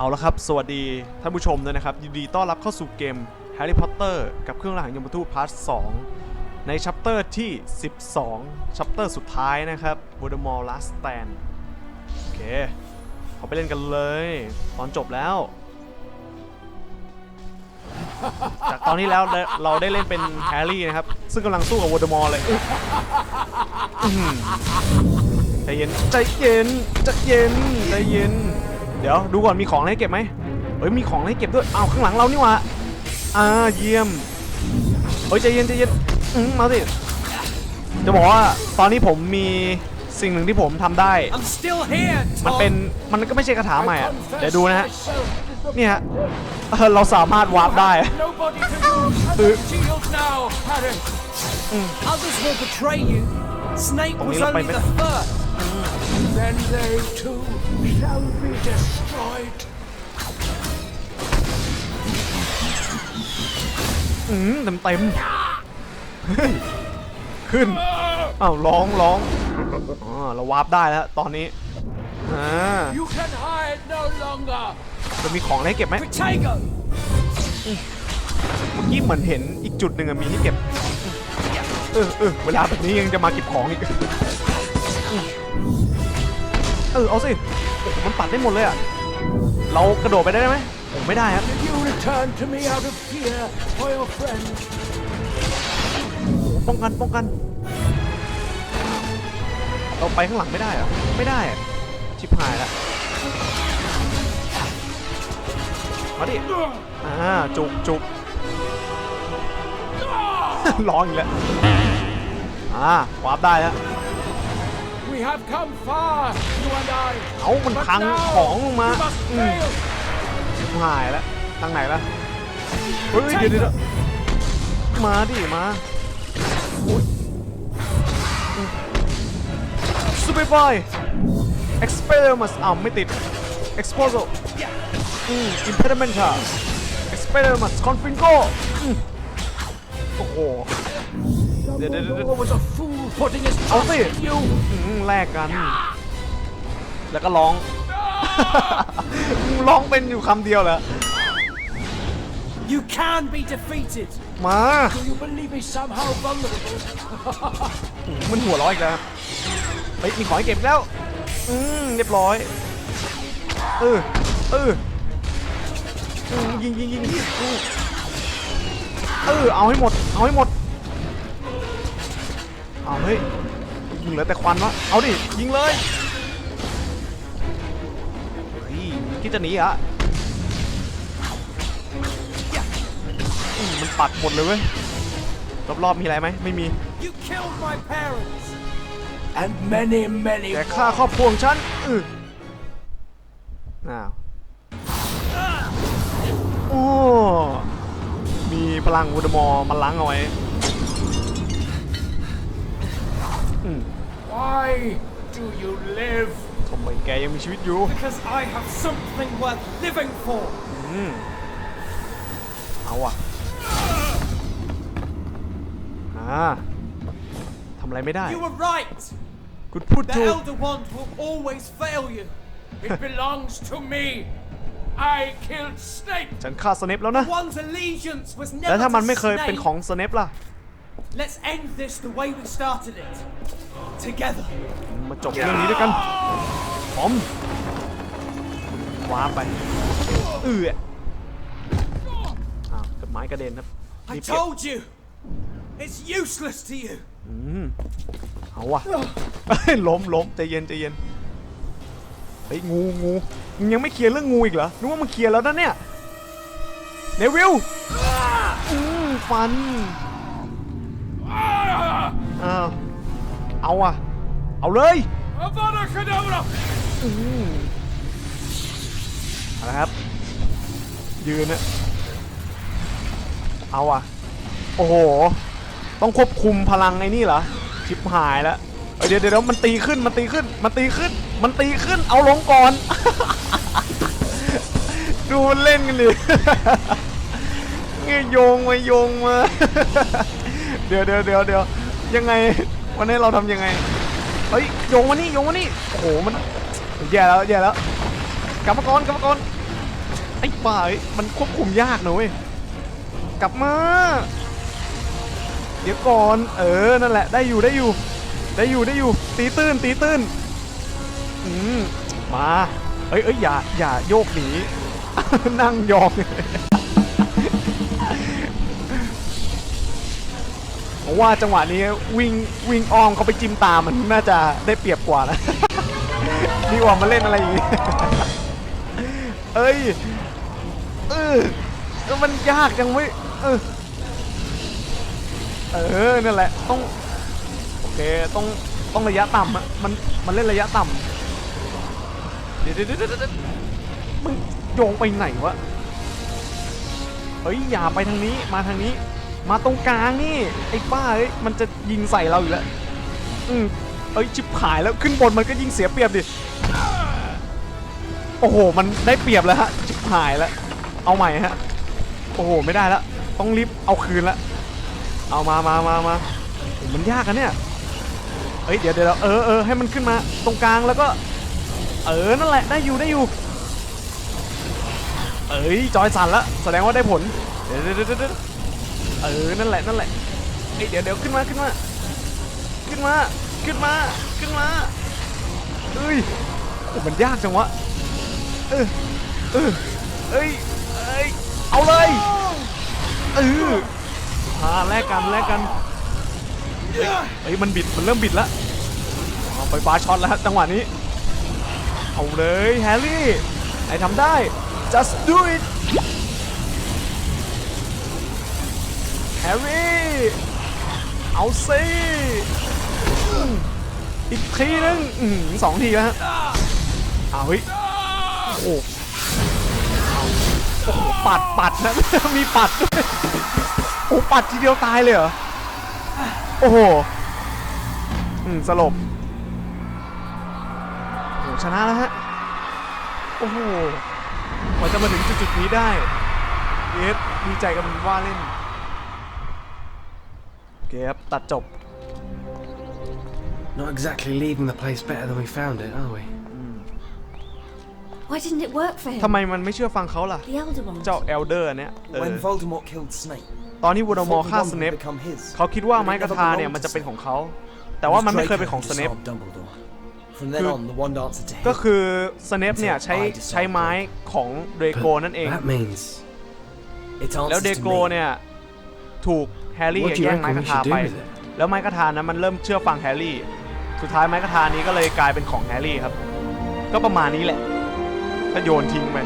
เอาละครับ สวัสดีท่านผู้ชมด้วยนะครับ ยินดีต้อนรับเข้าสู่เกม Harry Potter กับเครื่องรางยมทูตพาร์ท2ในชัปเตอร์ที่ 12 ชัปเตอร์สุดท้ายนะครับ Voldemort Last Stand โอเคเขาไปเล่นกันเลย ตอนจบแล้ว จากตอนนี้แล้วเราได้เล่นเป็นแฮร์รี่นะครับ ซึ่งกำลังสู้กับวอร์ดมอร์เลยใจเย็นใจเย็นใจเย็นใจเย็น เดี๋ยวดูก่อนมีของอะไรให้เก็บไหมเฮ้ยมีของให้เก็บด้วยอ้าวข้างหลังเรานี่หว่าอ่าเยี่ยมเฮ้ยใจเย็นใจเย็นอื้อมาสิจะบอกว่าตอนนี้ผมมีสิ่งหนึ่งที่ผมทำได้ I'm still here, มัน Tom. เป็นมันก็ไม่ใช่คาถาใหม่อะเดี๋ยวดูนะฮะเนี่ยฮะเออเราสามารถวาร์ปได้ Nobody can use Uh. shield now, Harry. Others will betray you. Snape Oh, was nila pa only iba- the first. Then they too shall be destroyed. อืมเต็มเต็มเฮ้ยขึ้นอ้าวร้องร้องอ๋อเราวาร์ปได้แล้วตอนนี้อ่า You can hide no longer. จะมีของอะไรให้เก็บไหม Protego. เมื่อกี้เหมือนเห็นอีกจุดหนึ่งอะมีให้เก็บเออเออเวลาแบบนี้ยังจะมาเก็บของอีก เออเอาสิ โอ้โห มันปัดได้หมดเลยอะเรากระโดดไปได้ไหมผมไม่ได้ครับ Did you return to me out of fear for your friend? ป้องกันป้องกัน เราไปข้างหลังไม่ได้เหรอไม่ได้อะชิบหายแล้วมาดิอ่าจุกจุก ร้องอีกแล้วอ่าวาร์ปได้แล้ว We have come far, you and I. เอามัน But พัง now ของลงมา you must อืม fail. ชิบหายแล้วทางไหนล่ะเฮ้ยเดี๋ยวเดี๋ยวเดี๋ยวมาดิมาซูเปอร์บอย experiment อ้าวไม่ติด exposal อืม impediment ค่ะ experiment confingo อืมโอ้โหเดี๋ยวเดี๋ยวเดี๋ยว Dumbledore was a fool putting his เอา trust สิ in you. อืมแลกกัน แล้วก็ร้อง ร้องเป็นอยู่คำเดียวเหรอ You can be defeated. มา Do you believe me somehow vulnerable? มันหัวเร้อยอีกแล้วเฮ้ยมีของให้เก็บแล้ว อืมเรียบร้อย เออ เอออืมยิงยิงยิงอืมเออ เอาให้หมด เอาให้หมด เอาเฮ้ยยิงเหลือแต่ควันวะเอาดิยิงเลยเฮ้ยคิดจะหนีเหรออืมมันปัดหมดเลยเว้ยรอบๆมีอะไรไหมไม่มี You killed my parents. And many, many แกฆ่าครอบครัวของฉันอืออ้าวโอ้มีพลังวูดมอร์มาล้างเอาไว้ อืม Why do you live? ทำไมแกยังมีชีวิตอยู่ Because I have something worth living for. อืม เอาอะอ่าทำอะไรไม่ได้ You were right. คุณพูด The ถูก Elder Wand will always fail you. It belongs to me. I killed Snape. ฉันฆ่าสเนปแล้วนะ One's allegiance was แล้ว never ถ้ามัน to ไม่เคยเป็น Snape. ของสเนปล่ะ Let's end this the way we started it. Together. มาจบเรื่องนี้ด้วยกันพร้อมว้าร์ปไปเอืออ้าวกับไม้กระเด็นครับ I รีบเก็บ told you. It's useless to you. เอาวะเฮ้ยล้มล้มใจเย็นใจเย็นเฮ้ยงูงูมึงยังไม่เคลียร์เรื่องงูอีกเหรอนึกว่ามึงเคลียร์แล้วนะเนี่ยเนวิลอืมฟัน อ้าวเอาอะเอาเลย Avada Kedavra. เอาละครับ ยืนนะเอาอะโอ้โห ต้องควบคุมพลังไอ้นี่เหรอ ชิบหายแล้วเอ้ยเดี๋ยวเดี๋ยวมันตีขึ้น มันตีขึ้น มันตีขึ้น มันตีขึ้น เอาลงก่อน ดูมันเล่นกันดิ เงี้ยโยงมาโยงมา เดี๋ยวเดี๋ยวเดี๋ยวเดี๋ยว ยังไง วันนี้เราทำยังไง เฮ้ยโยงมานี่โยงมานี่โอ้โหมันแย่แล้วแย่แล้วกรรมากรกรรมากรไอ้ป่าเอ้ยมันควบคุมยากนะเว้ยกลับมา เดี๋ยวก่อนเออนั่นแหละได้อยู่ได้อยู่ ได้อยู่ได้อยู่ตีตื้นตีตื้นอืมมาเอ้ยเอ้ยอย่าอย่าโยกหนี นั่งยอง ผมว่าจังหวะนี้วิ่งวิ่งอ้อมเขาไปจิ้มตามันน่าจะได้เปรียบกว่านะดีกว่ามาเล่นอะไรอย่างงี้เอ้ยเออก็มันยากจังเว้ยเออเออนั่นแหละต้องโอเคต้องต้องระยะต่ำอะมันมันเล่นระยะต่ำเดี๋ยวเดี๋ยวเดี๋ยวเดี๋ยวมึงโยงไปไหนวะเฮ้ยอย่าไปทางนี้มาทางนี้ มาตรงกลางนี่ไอ้ป้าเอ้ยมันจะยิงใส่เราอยู่แล้วอืมเอ้ยชิบหายแล้วขึ้นบนมันก็ยิงเสียเปรียบดิโอ้โห มันได้เปรียบแล้วฮะชิบหายแล้วเอาใหม่ฮะโอ้โหไม่ได้แล้วต้องรีบเอาคืนละเอามามามามามันยากอะเนี่ยเฮ้ยเดี๋ยวเดี๋ยวเออเออให้มันขึ้นมาตรงกลางแล้วก็ เออนั่นแหละได้อยู่ได้อยู่เอ้ยจอยสั่นละแสดงว่าได้ผลเดี๋ยวเดี๋ยวเดี๋ยว เออ นั่นแหละ นั่นแหละเอ้ยเดี๋ยวเดี๋ยวขึ้นมาขึ้นมา ขึ้นมา ขึ้นมา ขึ้นมาเอ้ยโอ้มันยากจังวะ เออ เออเอ้ย เอ้ย เอาเลย เอออ่าแลกกันแลกกันเฮ้ยเฮ้ย มันบิด มันเริ่มบิดแล้วเอาไฟฟ้าช็อตแล้วจังหวะนี้ เอาเลยแฮร์รี่ ไอทำได้ just do it แฮร์รี่ เอาสิอีกทีนึงสองทีแล้วฮะเอาเฮ้ยโอ้โหเอาปัดปัดนะมีปัดด้วยโอ้ปัดทีเดียวตายเลยเหรอ โอ้โหอืมสลบโอ้ชนะแล้วฮะ โอ้โหกว่าจะมาถึงจุดๆนี้ได้เยสดีใจกันว่าเล่น เคครับตัดจบ Not exactly leaving the place better than we found it, are we? Why didn't it work for him? ทำไมมันไม่เชื่อฟังเขาล่ะ The Elder Wand. เจ้าเอลเดอร์เนี่ยเออ When Voldemort killed Snape, ตอนที่วูด he มอ thought the ฆ่า wand ส would เนป become his. เขาคิดว่า But it ไม้กระ never ทาเนี่ย belonged มัน to จะเป็น Snape. ของเขา แต่ It ว่า was มันไม่เคย Draco เป็นของ who สเนป disarmed Dumbledore. From then Good. on, the wand answered to him. ก็คือสเนปเนี่ยใช้ใช้ไม้ของเดรโก But นั่นเอง That means. It แล้ว answers เด to โก me. เนี่ยถูก แฮร์รี่ What do you แย่งไม้ reckon ก we ระทา should do ไป with it? แล้วไม้กระทานั้นมันเริ่มเชื่อฟังแฮร์รี่ สุดท้ายไม้กระทานี้ก็เลยกลายเป็นของแฮร์รี่ครับ ก็ประมาณนี้แหละ ก็โยนทิ้งไป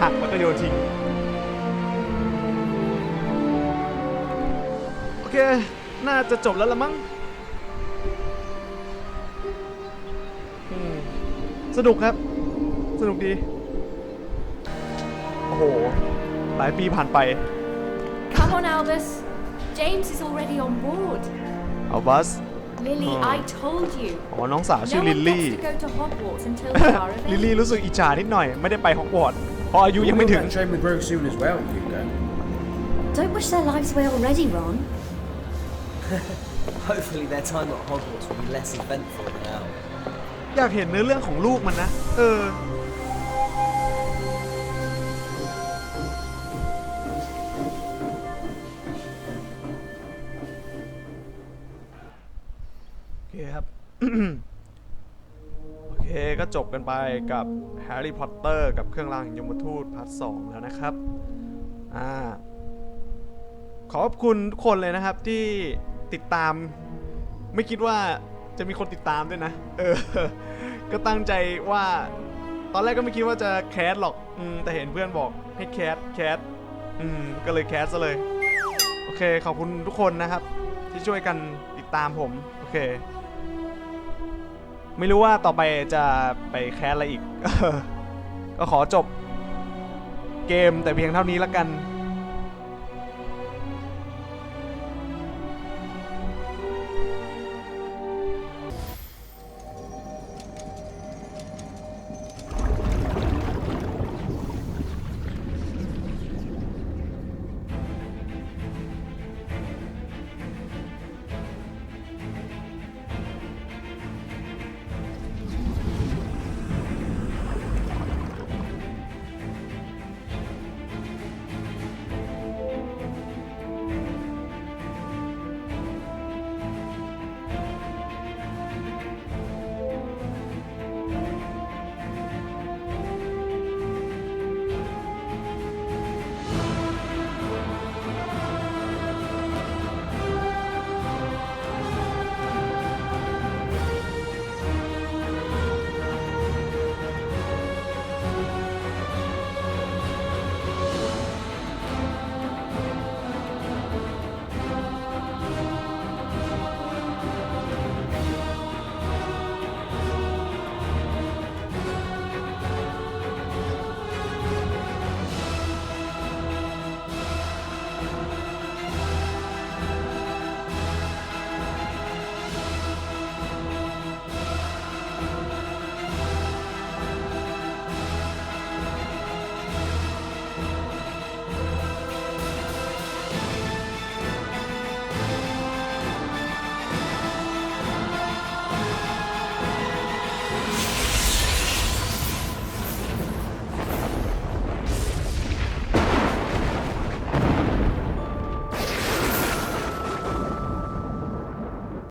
หักแล้วก็โยนทิ้ง โอเค น่าจะจบแล้วละมั้งอืมสนุกครับ สนุกดี โอ้โห หลายปีผ่านไป Come on, Albus. James is already on board. เอาบัส Lily, Oh. I told you. อ๋อน้องสาว No ชื่อลิล one ลี่ gets to go to Hogwarts until they are of ลิล age. ลี่รู้สึกอิจฉานิดหน่อย ไม่ได้ไปฮอกวอตส์เพราะอายุยังไม่ถึง train with Rogue soon as well, Hugo. Don't wish their lives away already, Ron. Hopefully, their time at Hogwarts will be less eventful than ours. อยากเห็นเนื้อเรื่องของลูกมันนะ เออโอ เคครับ โอเคก็จบกันไปกับแฮร์รี่พอตเตอร์กับเครื่องรางยมทูตพาร์ทสองแล้วนะครับอ่าขอบคุณทุกคนเลยนะครับที่ติดตาม ไม่คิดว่าจะมีคนติดตามด้วยนะ เออ ก็ตั้งใจว่า ตอนแรกก็ไม่คิดว่าจะแคสหรอกอืมแต่เห็นเพื่อนบอกให้แคสแคสอืมก็เลยแคสซะเลย โอเค ขอบคุณทุกคนนะครับ ที่ช่วยกันติดตามผม โอเค ไม่รู้ว่าต่อไปจะไปแคสอะไรอีก ก็ขอจบเกมแต่เพียงเท่านี้ละกัน